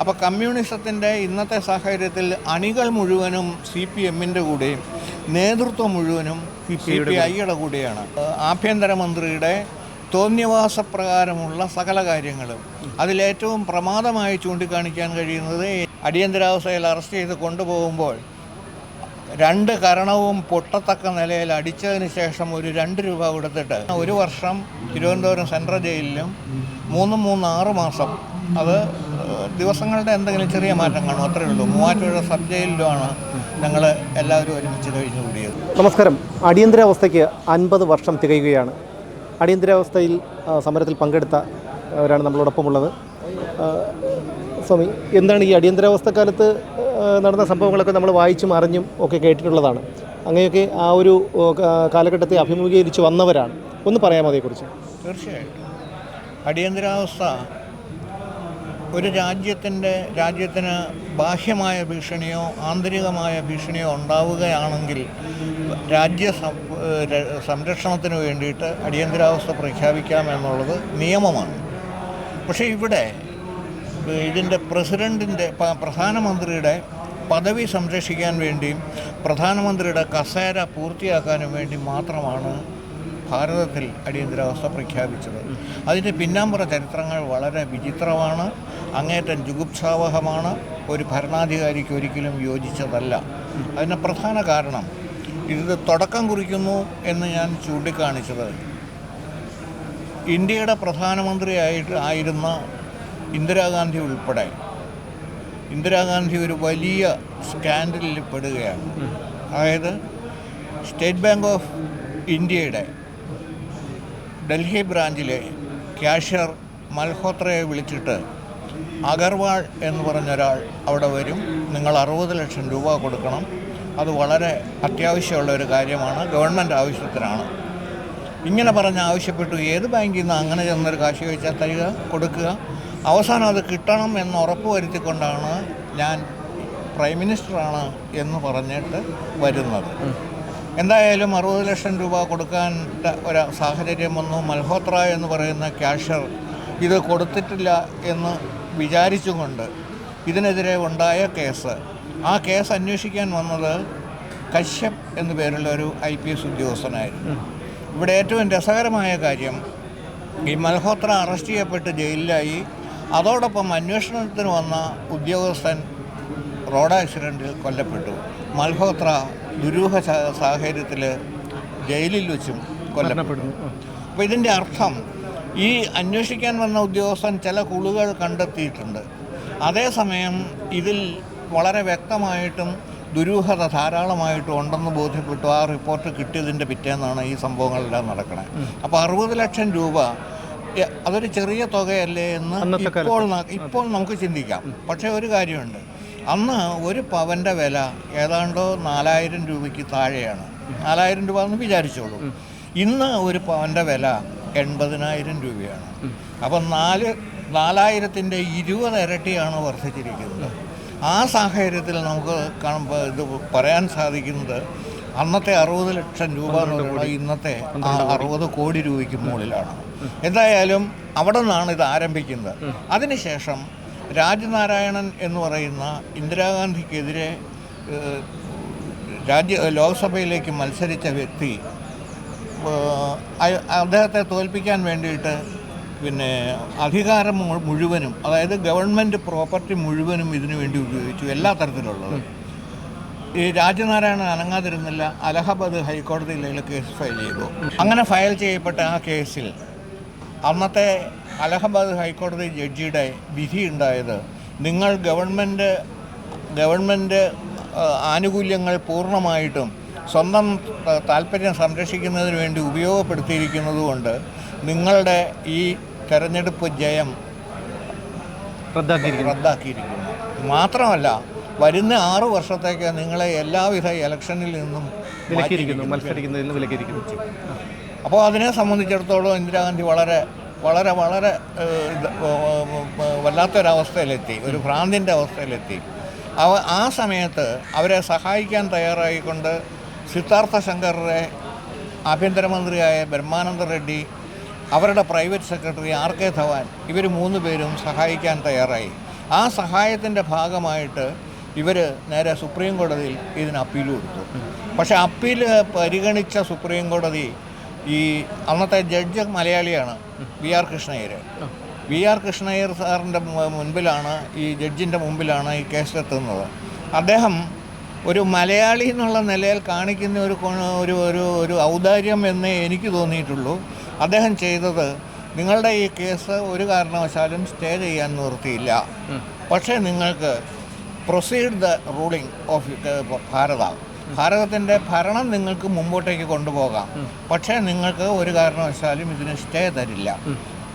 അപ്പോൾ കമ്മ്യൂണിസത്തിന്റെ ഇന്നത്തെ സാഹചര്യത്തിൽ അണികൾ മുഴുവനും സി പി എമ്മിന്റെ കൂടെയും നേതൃത്വം മുഴുവനും സി പി ഐയുടെ കൂടെയാണ്. ആഭ്യന്തരമന്ത്രിയുടെ തോന്നിയവാസപ്രകാരമുള്ള സകല കാര്യങ്ങളും. അതിലേറ്റവും പ്രമാദമായി ചൂണ്ടിക്കാണിക്കാൻ കഴിയുന്നത് അടിയന്തരാവസ്ഥയിൽ അറസ്റ്റ് ചെയ്ത് കൊണ്ടുപോകുമ്പോൾ രണ്ട് കരണവും പൊട്ടത്തക്ക നിലയിൽ അടിച്ചതിന് ശേഷം ഒരു രണ്ട് രൂപ കൊടുത്തിട്ട് ഒരു വർഷം തിരുവനന്തപുരം സെൻട്രൽ ജയിലിലും മൂന്നും മൂന്ന് ആറ് മാസം അത് ദിവസങ്ങളുടെ എന്തെങ്കിലും ചെറിയ മാറ്റം കാണും അത്രയേ ഉള്ളൂ. മൂവാറ്റുപുഴ സബ് ജയിലിലുമാണ് ഞങ്ങൾ എല്ലാവരും ഒരുമിച്ച് കഴിഞ്ഞു കൂടിയത് നമസ്കാരം. അടിയന്തരാവസ്ഥയ്ക്ക് അൻപത് വർഷം തികയുകയാണ്. അടിയന്തരാവസ്ഥയിൽ സമരത്തിൽ പങ്കെടുത്ത അവരാണ് നമ്മളോടൊപ്പമുള്ളത്. സ്വാമി എന്താണ് ഈ അടിയന്തരാവസ്ഥ കാലത്ത് നടന്ന സംഭവങ്ങളൊക്കെ നമ്മൾ വായിച്ചും അറിഞ്ഞും ഒക്കെ കേട്ടിട്ടുള്ളതാണ്. അങ്ങനെയൊക്കെ ആ ഒരു കാലഘട്ടത്തെ അഭിമുഖീകരിച്ച് വന്നവരാണ്. ഒന്ന് പറയാമോ അതേക്കുറിച്ച്? തീർച്ചയായിട്ടും. അടിയന്തരാവസ്ഥ ഒരു രാജ്യത്തിന്റെ രാജ്യത്തിന് ബാഹ്യമായ ഭീഷണിയോ ആന്തരികമായ ഭീഷണിയോ ഉണ്ടാവുകയാണെങ്കിൽ രാജ്യ സംരക്ഷണത്തിന് വേണ്ടിയിട്ട് അടിയന്തരാവസ്ഥ പ്രഖ്യാപിക്കാമെന്നുള്ളത് നിയമമാണ്. പക്ഷേ ഇവിടെ ഇതിന്റെ പ്രസിഡന്റിന്റെ പ്രധാനമന്ത്രിയുടെ പദവി സംരക്ഷിക്കാൻ വേണ്ടിയും പ്രധാനമന്ത്രിയുടെ കസേര പൂർത്തിയാക്കാനും വേണ്ടി മാത്രമാണ് ഭാരതത്തിൽ അടിയന്തരാവസ്ഥ പ്രഖ്യാപിച്ചത്. അതിന്റെ പിന്നാമ്പുറ ചരിത്രങ്ങൾ വളരെ വിചിത്രമാണ്. അങ്ങേറ്റം ജുഗുപ്സാവഹമാണ്. ഒരു ഭരണാധികാരിക്ക് ഒരിക്കലും യോജിച്ചതല്ല. അതിന് പ്രധാന കാരണം ഇത് തുടക്കം കുറിക്കുന്നു എന്ന് ഞാൻ ചൂണ്ടിക്കാണിച്ചത്. ഇന്ത്യയുടെ പ്രധാനമന്ത്രിയായിട്ട് ആയിരുന്ന ഇന്ദിരാഗാന്ധി ഉൾപ്പെടെ. ഇന്ദിരാഗാന്ധി ഒരു വലിയ സ്കാൻഡലിൽ പെടുകയാണ്. അതായത് സ്റ്റേറ്റ് ബാങ്ക് ഓഫ് ഇന്ത്യയുടെ ഡൽഹി ബ്രാഞ്ചിലെ ക്യാഷ്യർ മൽഹോത്രയെ വിളിച്ചിട്ട് അഗർവാൾ എന്ന് പറഞ്ഞൊരാൾ അവിടെ വരും. നിങ്ങൾ അറുപത് ലക്ഷം രൂപ കൊടുക്കണം. അത് വളരെ അത്യാവശ്യമുള്ള ഒരു കാര്യമാണ്. ഗവൺമെന്റ് ആവശ്യത്തിനാണ്. ഇങ്ങനെ പറഞ്ഞ് ആവശ്യപ്പെട്ടു. ഏത് ബാങ്കിൽ നിന്ന് അങ്ങനെ ചെന്നൊരു കാശ് ചോദിച്ചാൽ തരിക കൊടുക്കുക. അവസാനം അത് കിട്ടണം എന്ന് ഉറപ്പ് വരുത്തിക്കൊണ്ടാണ് ഞാൻ പ്രൈം മിനിസ്റ്ററാണ് എന്ന് പറഞ്ഞിട്ട് വരുന്നത്. എന്തായാലും അറുപത് ലക്ഷം രൂപ കൊടുക്കാൻ ഒരു സാഹചര്യം വന്നു. മൽഹോത്ര എന്ന് പറയുന്ന ക്യാഷർ ഇത് കൊടുത്തിട്ടില്ല എന്ന് വിചാരിച്ചുകൊണ്ട് ഇതിനെതിരെ ഉണ്ടായ കേസ്. ആ കേസ് അന്വേഷിക്കാൻ വന്നത് കശ്യപ് എന്നു പേരുള്ള ഒരു ഐ പി എസ് ഉദ്യോഗസ്ഥനായിരുന്നു. ഇവിടെ ഏറ്റവും രസകരമായ കാര്യം ഈ മൽഹോത്ര അറസ്റ്റ് ചെയ്യപ്പെട്ട് ജയിലിലായി. അതോടൊപ്പം അന്വേഷണത്തിന് വന്ന ഉദ്യോഗസ്ഥൻ റോഡ് ആക്സിഡന്റിൽ കൊല്ലപ്പെട്ടു. മൽഹോത്ര ദുരൂഹ സാഹചര്യത്തിൽ ജയിലിൽ വെച്ചും കൊല്ലപ്പെടുന്നു അപ്പോൾ ഇതിന്റെ അർത്ഥം ഈ അന്വേഷിക്കാൻ വന്ന ഉദ്യോഗസ്ഥൻ ചില കുളുകൾ കണ്ടെത്തിയിട്ടുണ്ട്. അതേസമയം ഇതിൽ വളരെ വ്യക്തമായിട്ടും ദുരൂഹത ധാരാളമായിട്ടും ഉണ്ടെന്ന് ബോധ്യപ്പെട്ടു. ആ റിപ്പോർട്ട് കിട്ടിയതിന്റെ പിറ്റേന്നാണ് ഈ സംഭവങ്ങളെല്ലാം നടക്കുന്നത് അപ്പോൾ അറുപത് ലക്ഷം രൂപ അതൊരു ചെറിയ തുകയല്ലേ എന്ന് ഇപ്പോൾ ഇപ്പോൾ നമുക്ക് ചിന്തിക്കാം. പക്ഷേ ഒരു കാര്യമുണ്ട്. അന്ന് ഒരു പവന്റെ വില ഏതാണ്ടോ നാലായിരം രൂപയ്ക്ക് താഴെയാണ്. നാലായിരം രൂപ എന്ന് വിചാരിച്ചോളൂ. ഇന്ന് ഒരു പവന്റെ വില എൺപതിനായിരം രൂപയാണ്. അപ്പം നാല് നാലായിരത്തിന്റെ ഇരുപത് ഇരട്ടിയാണ് വർദ്ധിച്ചിരിക്കുന്നത്. ആ സാഹചര്യത്തിൽ നമുക്ക് കാണുമ്പോൾ ഇത് പറയാൻ സാധിക്കുന്നത് അന്നത്തെ അറുപത് ലക്ഷം രൂപ എന്ന് പറയുന്നത് ഇന്നത്തെ ആ അറുപത് കോടി രൂപയ്ക്ക് മുകളിലാണ്. എന്തായാലും അവിടെ നിന്നാണ് ഇത് ആരംഭിക്കുന്നത്. അതിനുശേഷം രാജനാരായണൻ എന്ന് പറയുന്ന ഇന്ദിരാഗാന്ധിക്കെതിരെ രാജ്യ ലോക്സഭയിലേക്ക് മത്സരിച്ച വ്യക്തി അദ്ദേഹത്തെ തോൽപ്പിക്കാൻ വേണ്ടിയിട്ട് പിന്നെ അധികാരം മുഴുവനും അതായത് ഗവൺമെന്റ് പ്രോപ്പർട്ടി മുഴുവനും ഇതിനു വേണ്ടി ഉപയോഗിച്ചു എല്ലാ തരത്തിലുള്ളത്. ഈ രാജനാരായണൻ അനങ്ങാതിരുന്നില്ല അലഹബാദ് ഹൈക്കോടതിയിലുള്ള കേസ് ഫയൽ ചെയ്തു. അങ്ങനെ ഫയൽ ചെയ്യപ്പെട്ട ആ കേസിൽ അന്നത്തെ അലഹബാദ് ഹൈക്കോടതി ജഡ്ജിയുടെ വിധി ഉണ്ടായത് നിങ്ങൾ ഗവൺമെന്റ് ഗവൺമെന്റ് ആനുകൂല്യങ്ങൾ പൂർണമായിട്ടും സ്വന്തം താല്പര്യം സംരക്ഷിക്കുന്നതിന് വേണ്ടി ഉപയോഗപ്പെടുത്തിയിരിക്കുന്നതുകൊണ്ട് നിങ്ങളുടെ ഈ തെരഞ്ഞെടുപ്പ് ജയം റദ്ദാക്കിയിരിക്കുന്നു. റദ്ദാക്കിയിരിക്കുന്നു. മാത്രമല്ല വരുന്ന ആറു വർഷത്തേക്ക് നിങ്ങളെ എല്ലാവിധ ഇലക്ഷനിൽ നിന്നും വിലക്കിയിരിക്കുന്നു മത്സരിക്കുന്നതിൽ നിന്ന് വിലക്കിയിരിക്കുന്നു. അപ്പോൾ അതിനെ സംബന്ധിച്ചിടത്തോളം ഇന്ദിരാഗാന്ധി വളരെ വളരെ വളരെ വല്ലാത്തൊരവസ്ഥയിലെത്തി. ഒരു ഭ്രാന്തിന്റെ അവസ്ഥയിലെത്തി. അവ ആ സമയത്ത് അവരെ സഹായിക്കാൻ തയ്യാറായിക്കൊണ്ട് സിദ്ധാർത്ഥ ശങ്കറെ ആഭ്യന്തരമന്ത്രിയായ ബ്രഹ്മാനന്ദ റെഡ്ഡി അവരുടെ private secretary R K Dhawan ഇവർ മൂന്ന് പേരും സഹായിക്കാൻ തയ്യാറായി. ആ സഹായത്തിന്റെ ഭാഗമായിട്ട് ഇവർ നേരെ സുപ്രീം കോടതിയിൽ ഇതിന് അപ്പീൽ കൊടുത്തു. പക്ഷേ അപ്പീൽ പരിഗണിച്ച സുപ്രീം കോടതി ഈ അന്നത്തെ ജഡ്ജ് മലയാളിയാണ് V R Krishnaiyer V R Krishnaiyer സാറിന്റെ മുൻപിലാണ് ഈ ജഡ്ജിന്റെ മുമ്പിലാണ് ഈ കേസ് എത്തുന്നത് അദ്ദേഹം ഒരു മലയാളി എന്നുള്ള നിലയിൽ കാണിക്കുന്ന ഒരു ഒരു ഒരു ഒരു ഔദാര്യം എന്നേ എനിക്ക് തോന്നിയിട്ടുള്ളൂ. അദ്ദേഹം ചെയ്തത് നിങ്ങളുടെ ഈ കേസ് ഒരു കാരണവശാലും സ്റ്റേ ചെയ്യാൻ നിർത്തിയില്ല പക്ഷേ നിങ്ങൾക്ക് proceed the ruling of Bharat. ഭാരതത്തിന്റെ ഭരണം നിങ്ങൾക്ക് മുമ്പോട്ടേക്ക് കൊണ്ടുപോകാം. പക്ഷേ നിങ്ങൾക്ക് ഒരു കാരണവശാലും ഇതിന് സ്റ്റേ തരില്ല.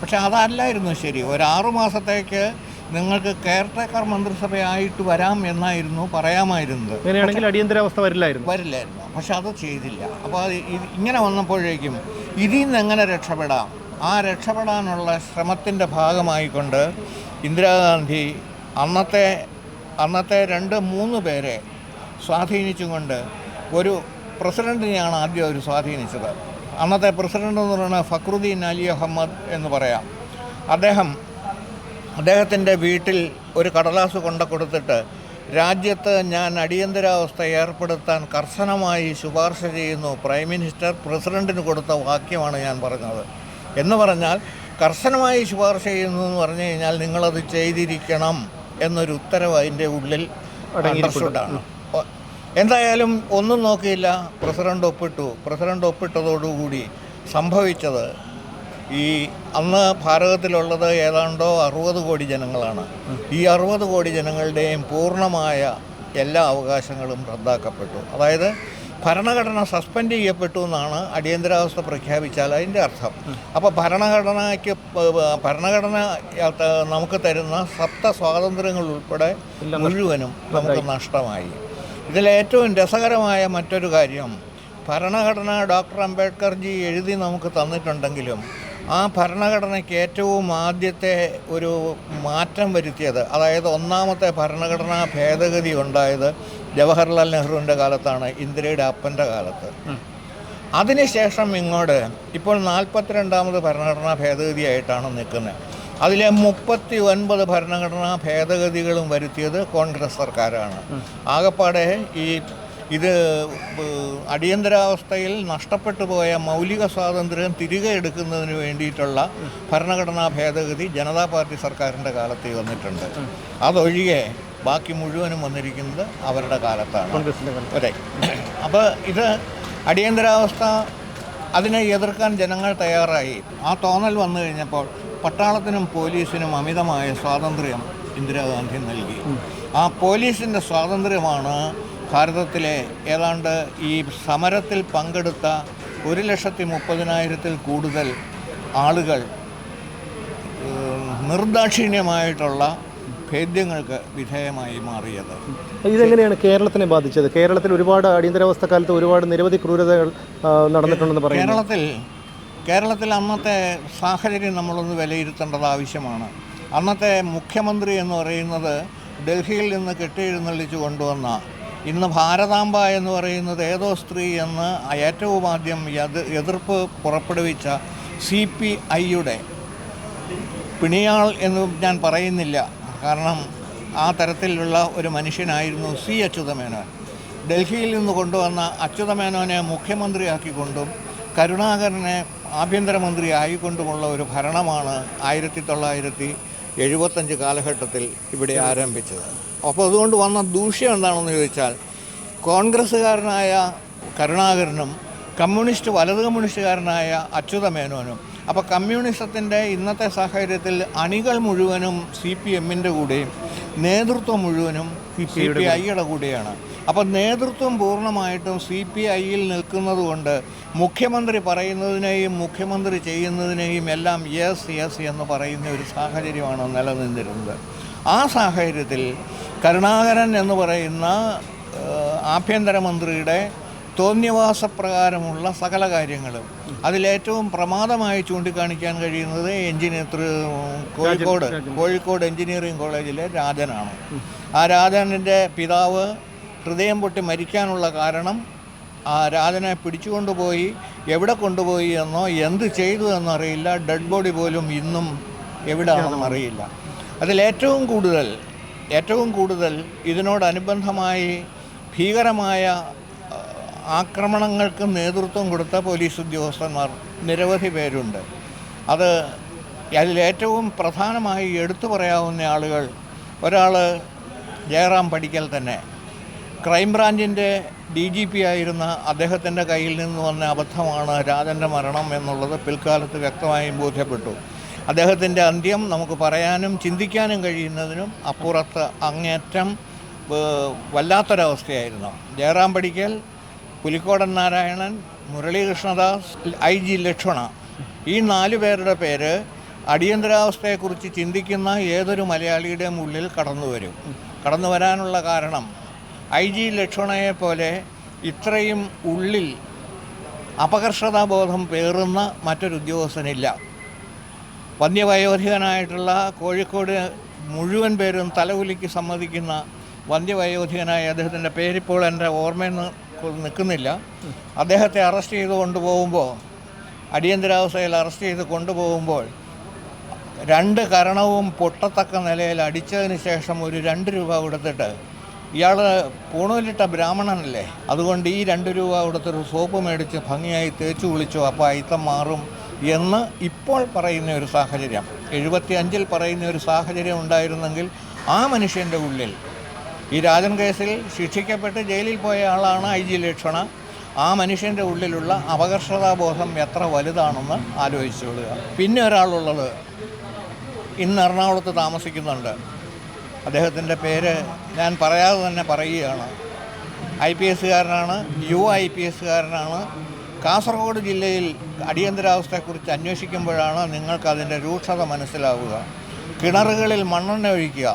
പക്ഷെ അതല്ലായിരുന്നു ശരി. ഒരു ആറു മാസത്തേക്ക് നിങ്ങൾക്ക് കെയർ ടേക്കർ മന്ത്രിസഭയായിട്ട് വരാം എന്നായിരുന്നു പറയാമായിരുന്നത്. അങ്ങനെയാണെങ്കിൽ അടിയന്തരാവസ്ഥ വരില്ലായിരുന്നു. വരില്ലായിരുന്നു. പക്ഷെ അത് ചെയ്തില്ല. അപ്പോൾ അത് ഇങ്ങനെ വന്നപ്പോഴേക്കും ഇതിൽ നിന്ന് എങ്ങനെ രക്ഷപ്പെടാം? ആ രക്ഷപ്പെടാനുള്ള ശ്രമത്തിന്റെ ഭാഗമായിക്കൊണ്ട് ഇന്ദിരാഗാന്ധി അന്നത്തെ അന്നത്തെ രണ്ട് മൂന്ന് പേരെ സ്വാധീനിച്ചുകൊണ്ട് ഒരു പ്രസിഡന്റിനെയാണ് ആദ്യം അവർ സ്വാധീനിച്ചത്. അന്നത്തെ പ്രസിഡന്റ് എന്ന് പറയുന്നത് ഫക്രുദ്ദീൻ അലി അഹമ്മദ് എന്ന് പറയാം. അദ്ദേഹം അദ്ദേഹത്തിന്റെ വീട്ടിൽ ഒരു കടലാസ് കൊണ്ട കൊടുത്തിട്ട് രാജ്യത്ത് ഞാൻ അടിയന്തരാവസ്ഥ ഏർപ്പെടുത്താൻ കർശനമായി ശുപാർശ ചെയ്യുന്നു. പ്രൈം മിനിസ്റ്റർ പ്രസിഡന്റിന് കൊടുത്ത വാക്യമാണ് ഞാൻ പറഞ്ഞത്. എന്ന് പറഞ്ഞാൽ കർശനമായി ശുപാർശ ചെയ്യുന്നു എന്ന് പറഞ്ഞു കഴിഞ്ഞാൽ നിങ്ങളത് ചെയ്തിരിക്കണം എന്നൊരു ഉത്തരവ് അതിന്റെ ഉള്ളിൽ അണ്ടർസ്റ്റുഡാണ് എന്തായാലും ഒന്നും നോക്കിയില്ല. പ്രസിഡന്റ് ഒപ്പിട്ടു. പ്രസിഡന്റ് ഒപ്പിട്ടതോടുകൂടി സംഭവിച്ചത് ഈ അന്ന് ഭാരതത്തിലുള്ളത് ഏതാണ്ടോ അറുപത് കോടി ജനങ്ങളാണ്. ഈ അറുപത് കോടി ജനങ്ങളുടെയും പൂർണമായ എല്ലാ അവകാശങ്ങളും റദ്ദാക്കപ്പെട്ടു. അതായത് ഭരണഘടന സസ്പെൻഡ് ചെയ്യപ്പെട്ടു എന്നാണ് അടിയന്തരാവസ്ഥ പ്രഖ്യാപിച്ചാൽ അതിന്റെ അർത്ഥം. അപ്പോൾ ഭരണഘടനയ്ക്ക് ഭരണഘടന നമുക്ക് തരുന്ന സപ്ത സ്വാതന്ത്ര്യങ്ങൾ ഉൾപ്പെടെ മുഴുവനും നമുക്ക് നഷ്ടമായി. ഇതിലേറ്റവും രസകരമായ മറ്റൊരു കാര്യം ഭരണഘടന ഡോക്ടർ അംബേദ്കർജി എഴുതി നമുക്ക് തന്നിട്ടുണ്ടെങ്കിലും ആ ഭരണഘടനയ്ക്ക് ഏറ്റവും ആദ്യത്തെ ഒരു മാറ്റം വരുത്തിയത് അതായത് ഒന്നാമത്തെ ഭരണഘടനാ ഭേദഗതി ഉണ്ടായത് ജവഹർലാൽ നെഹ്റുവിന്റെ കാലത്താണ് ഇന്ദിരയുടെ അപ്പന്റെ കാലത്ത്. അതിനുശേഷം ഇങ്ങോട്ട് ഇപ്പോൾ നാൽപ്പത്തിരണ്ടാമത് ഭരണഘടനാ ഭേദഗതിയായിട്ടാണ് നിൽക്കുന്നത്. അതിലെ മുപ്പത്തി ഒൻപത് ഭരണഘടനാ ഭേദഗതികളും വരുത്തിയത് കോൺഗ്രസ് സർക്കാരാണ്. ആകപ്പാടെ ഈ ഇത് അടിയന്തരാവസ്ഥയിൽ നഷ്ടപ്പെട്ടു പോയ മൗലിക സ്വാതന്ത്ര്യം തിരികെ എടുക്കുന്നതിന് വേണ്ടിയിട്ടുള്ള ഭരണഘടനാ ഭേദഗതി ജനതാ പാർട്ടി സർക്കാരിന്റെ കാലത്ത് വന്നിട്ടുണ്ട്. അതൊഴികെ ബാക്കി മുഴുവനും വന്നിരിക്കുന്നത് അവരുടെ കാലത്താണ്. അതെ അപ്പോൾ ഇത് അടിയന്തരാവസ്ഥ അതിനെ എതിർക്കാൻ ജനങ്ങൾ തയ്യാറായി. ആ തോന്നൽ വന്നു കഴിഞ്ഞപ്പോൾ പട്ടാളത്തിനും പോലീസിനും അമിതമായ സ്വാതന്ത്ര്യം ഇന്ദിരാഗാന്ധി നൽകി. ആ പോലീസിന്റെ സ്വാതന്ത്ര്യമാണ് ഭാരതത്തിലെ ഏതാണ്ട് ഈ സമരത്തിൽ പങ്കെടുത്ത ഒരു ലക്ഷത്തി മുപ്പതിനായിരത്തിൽ കൂടുതൽ ആളുകൾ നിർദാക്ഷിണ്യമായിട്ടുള്ള ഭേദ്യങ്ങൾക്ക് വിധേയമായി മാറിയത്. ഇതെങ്ങനെയാണ് കേരളത്തിനെ ബാധിച്ചത്? കേരളത്തിൽ ഒരുപാട് അടിയന്തരാവസ്ഥ കാലത്ത് ഒരുപാട് നിരവധി ക്രൂരതകൾ നടന്നിട്ടുണ്ടെന്ന് പറയുന്നു. കേരളത്തിൽ കേരളത്തിൽ അന്നത്തെ സാഹചര്യം നമ്മളൊന്ന് വിലയിരുത്തേണ്ടത് ആവശ്യമാണ്. അന്നത്തെ മുഖ്യമന്ത്രി എന്ന് പറയുന്നത് ഡൽഹിയിൽ നിന്ന് കെട്ടിയെഴുന്നള്ളിച്ച് കൊണ്ടുവന്ന ഇന്ന് ഭാരതാംബ എന്ന് പറയുന്നത് ഏതോ സ്ത്രീ എന്ന് ഏറ്റവും ആദ്യം എത് എതിർപ്പ് പുറപ്പെടുവിച്ച സി പി ഐയുടെ പിണിയാൾ എന്ന് ഞാൻ പറയുന്നില്ല. കാരണം ആ തരത്തിലുള്ള ഒരു മനുഷ്യനായിരുന്നു സി അച്യുതമേനോൻ. ഡൽഹിയിൽ നിന്ന് കൊണ്ടുവന്ന അച്യുതമേനോനെ മുഖ്യമന്ത്രിയാക്കിക്കൊണ്ടും കരുണാകരനെ ആഭ്യന്തരമന്ത്രി ആയിക്കൊണ്ടുമുള്ള ഒരു ഭരണമാണ് ആയിരത്തി തൊള്ളായിരത്തി എഴുപത്തഞ്ച് കാലഘട്ടത്തിൽ ഇവിടെ ആരംഭിച്ചത്. അപ്പോൾ അതുകൊണ്ട് വന്ന ദൂഷ്യം എന്താണെന്ന് ചോദിച്ചാൽ കോൺഗ്രസ്സുകാരനായ കരുണാകരനും കമ്മ്യൂണിസ്റ്റ് വലത് കമ്മ്യൂണിസ്റ്റുകാരനായ അച്യുതമേനോനും അപ്പോൾ കമ്മ്യൂണിസത്തിന്റെ ഇന്നത്തെ സാഹചര്യത്തിൽ അണികൾ മുഴുവനും സി പി എമ്മിന്റെ കൂടെയും നേതൃത്വം മുഴുവനും സി പി ഐയുടെ കൂടെയാണ്. അപ്പോൾ നേതൃത്വം പൂർണമായിട്ടും സി പി ഐയിൽ നിൽക്കുന്നത് കൊണ്ട് മുഖ്യമന്ത്രി പറയുന്നതിനെയും മുഖ്യമന്ത്രി ചെയ്യുന്നതിനെയും എല്ലാം യെസ് യെസ് എന്ന് പറയുന്ന ഒരു സാഹചര്യമാണ് നിലനിന്നിരുന്നത്. ആ സാഹചര്യത്തിൽ കരുണാകരൻ എന്ന് പറയുന്ന ആഭ്യന്തരമന്ത്രിയുടെ തോന്നിയവാസപ്രകാരമുള്ള സകല കാര്യങ്ങളും അതിലേറ്റവും പ്രമാദമായി ചൂണ്ടിക്കാണിക്കാൻ കഴിയുന്നത് എഞ്ചിനീയർ കോഴിക്കോട് കോഴിക്കോട് എഞ്ചിനീയറിംഗ് കോളേജിലെ രാജനാണ്. ആ രാജനിന്റെ പിതാവ് ഹൃദയം പൊട്ടി മരിക്കാനുള്ള കാരണം ആ രാജനെ പിടിച്ചുകൊണ്ടുപോയി എവിടെ കൊണ്ടുപോയി എന്നോ എന്ത് ചെയ്തു എന്നറിയില്ല ഡെഡ് ബോഡി പോലും ഇന്നും എവിടെയാണെന്നും അറിയില്ല. അതിലേറ്റവും കൂടുതൽ ഏറ്റവും കൂടുതൽ ഇതിനോടനുബന്ധമായി ഭീകരമായ ആക്രമണങ്ങൾക്ക് നേതൃത്വം കൊടുത്ത പോലീസ് ഉദ്യോഗസ്ഥന്മാർ നിരവധി പേരുണ്ട്. അത് അതിലേറ്റവും പ്രധാനമായി എടുത്തു പറയാവുന്ന ആളുകൾ ഒരാൾ ജയറാം പഠിക്കൽ തന്നെ. ക്രൈംബ്രാഞ്ചിന്റെ ഡി ജി പി ആയിരുന്ന അദ്ദേഹത്തിന്റെ കയ്യിൽ നിന്ന് വന്ന അബദ്ധമാണ് രാജന്റെ മരണം എന്നുള്ളത് പിൽക്കാലത്ത് വ്യക്തമായും ബോധ്യപ്പെട്ടു. അദ്ദേഹത്തിന്റെ അന്ത്യം നമുക്ക് പറയാനും ചിന്തിക്കാനും കഴിയുന്നതിനും അപ്പുറത്ത് അങ്ങേറ്റം വല്ലാത്തൊരവസ്ഥയായിരുന്നു. Jayaram Padikkal Pulikodan Narayanan Muralikrishnadas I G Lakshmana. ഈ നാല് പേരുടെ പേര് അടിയന്തരാവസ്ഥയെക്കുറിച്ച് ചിന്തിക്കുന്ന ഏതൊരു മലയാളിയുടെയും ഉള്ളിൽ കടന്നു വരും കടന്നു വരാനുള്ള കാരണം ഐ ജി ലക്ഷ്മണയെ പോലെ ഇത്രയും ഉള്ളിൽ അപകർഷതാബോധം പേറുന്ന മറ്റൊരു ഉദ്യോഗസ്ഥനില്ല വന്ധ്യവയോധികനായിട്ടുള്ള കോഴിക്കോട് മുഴുവൻ പേരും തലകുലിക്ക് സമ്മതിക്കുന്ന വന്ധ്യവയോധികനായ അദ്ദേഹത്തിന്റെ പേരിപ്പോൾ എന്റെ ഓർമ്മയിൽ നിൽക്കുന്നില്ല. അദ്ദേഹത്തെ അറസ്റ്റ് ചെയ്ത് കൊണ്ടുപോകുമ്പോൾ അടിയന്തരാവസ്ഥയിൽ അറസ്റ്റ് ചെയ്ത് കൊണ്ടുപോകുമ്പോൾ രണ്ട് കരണവും പൊട്ടത്തക്ക നിലയിൽ അടിച്ചതിന് ശേഷം ഒരു രണ്ട് രൂപ കൊടുത്തിട്ട് ഇയാൾ പൂണൂലിട്ട ബ്രാഹ്മണനല്ലേ? അതുകൊണ്ട് ഈ രണ്ട് രൂപ കൊടുത്തൊരു സോപ്പ് മേടിച്ച് ഭംഗിയായി തേച്ച് കുളിച്ചു അപ്പോൾ അയിത്തം മാറും എന്ന് ഇപ്പോൾ പറയുന്ന ഒരു സാഹചര്യം. എഴുപത്തി അഞ്ചിൽ പറയുന്ന ഒരു സാഹചര്യം ഉണ്ടായിരുന്നെങ്കിൽ ആ മനുഷ്യന്റെ ഉള്ളിൽ ഈ രാജൻ കേസിൽ ശിക്ഷിക്കപ്പെട്ട് ജയിലിൽ പോയ ആളാണ് ഐ ജി ലക്ഷണ ആ മനുഷ്യന്റെ ഉള്ളിലുള്ള അപകർഷതാബോധം എത്ര വലുതാണെന്ന് ആലോചിച്ചു ആലോചിച്ചുകൊള്ളുക പിന്നെ ഒരാളുള്ളത് ഇന്ന് എറണാകുളത്ത് താമസിക്കുന്നുണ്ട്. അദ്ദേഹത്തിന്റെ പേര് ഞാൻ പറയാതെ തന്നെ പറയുകയാണ്. ഐ പി എസ്സുകാരനാണ് യു ഐ പി എസ്സുകാരനാണ്. കാസർഗോഡ് ജില്ലയിൽ അടിയന്തരാവസ്ഥയെക്കുറിച്ച് അന്വേഷിക്കുമ്പോഴാണ് നിങ്ങൾക്ക് അതിന്റെ രൂക്ഷത മനസ്സിലാവുക. കിണറുകളിൽ മണ്ണെണ്ണ ഒഴിക്കുക.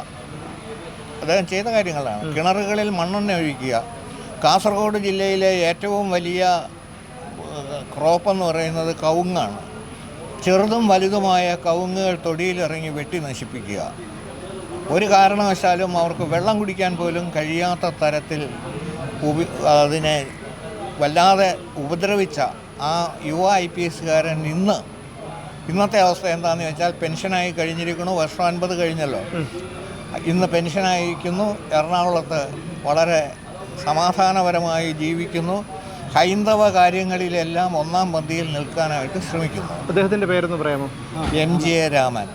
അദ്ദേഹം ചെയ്ത കാര്യങ്ങളാണ്. കിണറുകളിൽ മണ്ണെണ്ണ ഒഴിക്കുക. കാസർഗോഡ് ജില്ലയിലെ ഏറ്റവും വലിയ ക്രോപ്പ് എന്ന് പറയുന്നത് കവുങ്ങാണ്. ചെറുതും വലുതുമായ കവുങ്ങുകൾ തൊടിയിലിറങ്ങി വെട്ടി നശിപ്പിക്കുക. ഒരു കാരണവശാലും അവർക്ക് വെള്ളം കുടിക്കാൻ പോലും കഴിയാത്ത തരത്തിൽ ഉപ അതിനെ വല്ലാതെ ഉപദ്രവിച്ച ആ യുവ ഐ പി എസ്സുകാരൻ ഇന്ന് ഇന്നത്തെ അവസ്ഥ എന്താണെന്ന് വെച്ചാൽ പെൻഷനായി കഴിഞ്ഞിരിക്കുന്നു വർഷം അൻപത് കഴിഞ്ഞല്ലോ. ഇന്ന് പെൻഷനായിരിക്കുന്നു എറണാകുളത്ത് വളരെ സമാധാനപരമായി ജീവിക്കുന്നു ഹൈന്ദവ കാര്യങ്ങളിലെല്ലാം ഒന്നാം പന്തിയിൽ നിൽക്കാനായിട്ട് ശ്രമിക്കുന്നു. അദ്ദേഹത്തിന്റെ പേരൊന്ന് പറയാമോ? M G A Raman.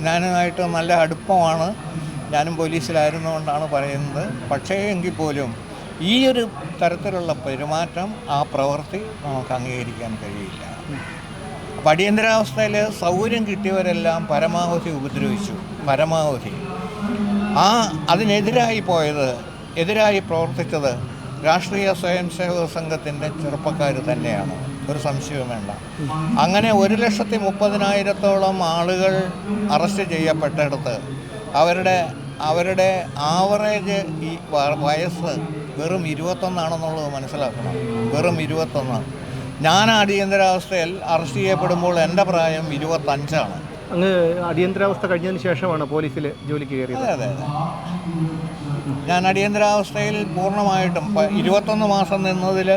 ഞാനുമായിട്ട് നല്ല അടുപ്പമാണ്. ഞാനും പോലീസിലായിരുന്നുകൊണ്ടാണ് പറയുന്നത്. പക്ഷേ എങ്കിൽ പോലും ഈ ഒരു തരത്തിലുള്ള പെരുമാറ്റം ആ പ്രവൃത്തി നമുക്ക് അംഗീകരിക്കാൻ കഴിയില്ല. അപ്പം അടിയന്തരാവസ്ഥയിൽ സൗകര്യം കിട്ടിയവരെല്ലാം പരമാവധി ഉപദ്രവിച്ചു. പരമാവധി. ആ അതിനെതിരായി പോയത് എതിരായി പ്രവർത്തിച്ചത് രാഷ്ട്രീയ സ്വയംസേവക സംഘത്തിന്റെ ചെറുപ്പക്കാർ തന്നെയാണ്. ഒരു സംശയവും വേണ്ട. അങ്ങനെ ഒരു ലക്ഷത്തി മുപ്പതിനായിരത്തോളം ആളുകൾ അറസ്റ്റ് ചെയ്യപ്പെട്ടിടത്ത് അവരുടെ അവരുടെ ആവറേജ് ഈ വയസ്സ് വെറും ഇരുപത്തൊന്നാണെന്നുള്ളത് മനസ്സിലാക്കണം. വെറും ഇരുപത്തൊന്ന്. ഞാൻ അടിയന്തരാവസ്ഥയിൽ അറസ്റ്റ് ചെയ്യപ്പെടുമ്പോൾ എന്റെ പ്രായം ഇരുപത്തഞ്ചാണ്. അങ്ങ് അടിയന്തരാവസ്ഥ കഴിഞ്ഞതിന് ശേഷമാണ് പോലീസിൽ ജോലിക്ക് കയറിയത്. അതെ അതെ ഞാൻ അടിയന്തരാവസ്ഥയിൽ പൂർണമായിട്ടും ഇരുപത്തൊന്ന് മാസം നിന്നതിൽ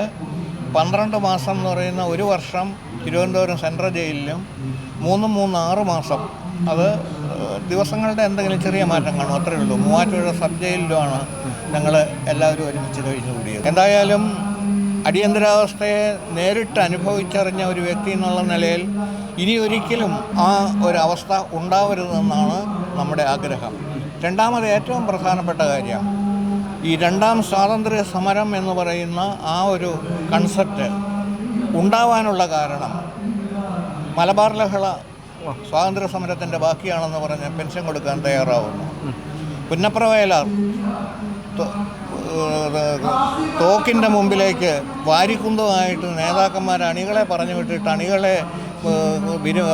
പന്ത്രണ്ട് മാസം എന്ന് പറയുന്ന ഒരു വർഷം തിരുവനന്തപുരം സെൻട്രൽ ജയിലിലും മൂന്നും മൂന്ന് ആറ് മാസം അത് ദിവസങ്ങളുടെ എന്തെങ്കിലും ചെറിയ മാറ്റം കാണും അത്രയേ ഉള്ളൂ. മൂവാറ്റുപുഴ സബ് ജയിലിലുമാണ് ഞങ്ങൾ എല്ലാവരും ഒരുമിച്ച് കഴിഞ്ഞുകൂടിയത് എന്തായാലും അടിയന്തരാവസ്ഥയെ നേരിട്ട് അനുഭവിച്ചറിഞ്ഞ ഒരു വ്യക്തി എന്നുള്ള നിലയിൽ ഇനി ഒരിക്കലും ആ ഒരവസ്ഥ ഉണ്ടാവരുതെന്നാണ് നമ്മുടെ ആഗ്രഹം. രണ്ടാമത് ഏറ്റവും പ്രധാനപ്പെട്ട കാര്യം ഈ രണ്ടാം സ്വാതന്ത്ര്യ സമരം എന്ന് പറയുന്ന ആ ഒരു കൺസെപ്റ്റ് ഉണ്ടാവാനുള്ള കാരണം മലബാർ ലഹള സ്വാതന്ത്ര്യ സമരത്തിന്റെ ബാക്കിയാണെന്ന് പറഞ്ഞ് പെൻഷൻ കൊടുക്കാൻ തയ്യാറാവുന്നു. പുന്നപ്ര വയലാർ തോ- ഏഹ് തോക്കിന്റെ മുമ്പിലേക്ക് വാരിക്കുന്തമായിട്ട് നേതാക്കന്മാർ അണികളെ പറഞ്ഞു വിട്ടിട്ട് അണികളെ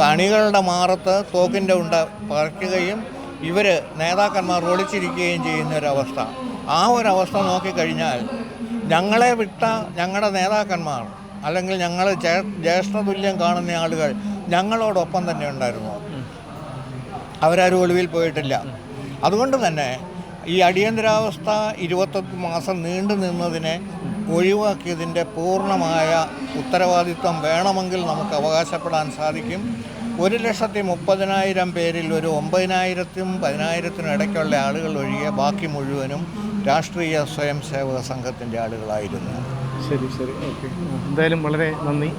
അണികളുടെ മാറത്ത് തോക്കിന്റെ ഉണ്ട പറിക്കുകയും ഇവർ നേതാക്കന്മാർ ഒളിച്ചിരിക്കുകയും ചെയ്യുന്ന ഒരവസ്ഥ ആ ഒരവസ്ഥ നോക്കിക്കഴിഞ്ഞാൽ ഞങ്ങളെ വിട്ട ഞങ്ങളുടെ നേതാക്കന്മാർ അല്ലെങ്കിൽ ഞങ്ങൾ ജ്യേഷ്ഠതുല്യം കാണുന്ന ആളുകൾ ഞങ്ങളോടൊപ്പം തന്നെ ഉണ്ടായിരുന്നു. അവരാരും ഒളിവിൽ പോയിട്ടില്ല. അതുകൊണ്ട് തന്നെ ഈ അടിയന്തരാവസ്ഥ ഇരുപത്തൊന്ന് മാസം നീണ്ടു നിന്നതിനെ ഒഴിവാക്കിയതിന്റെ പൂർണമായ ഉത്തരവാദിത്വം വേണമെങ്കിൽ നമുക്ക് അവകാശപ്പെടാൻ സാധിക്കും. ഒരു ലക്ഷത്തി മുപ്പതിനായിരം പേരിൽ ഒരു ഒമ്പതിനായിരത്തിനും പതിനായിരത്തിനും ഇടയ്ക്കുള്ള ആളുകൾ ഒഴികെ ബാക്കി മുഴുവനും രാഷ്ട്രീയ സ്വയം സംഘത്തിന്റെ ആളുകളായിരുന്നു. ശരി ശരി. ഓക്കെ. എന്തായാലും വളരെ നന്ദി.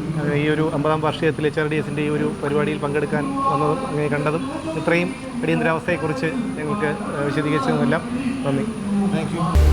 ഈ ഒരു അമ്പതാം വാർഷികത്തിൽ എച്ച് ആർ ഡി എസിന്റെ ഈ ഒരു പരിപാടിയിൽ പങ്കെടുക്കാൻ വന്നതും അങ്ങനെ കണ്ടതും ഇത്രയും അടിയന്തരാവസ്ഥയെക്കുറിച്ച് ഞങ്ങൾക്ക് വിശദീകരിച്ചതുമെല്ലാം നന്ദി. Thank you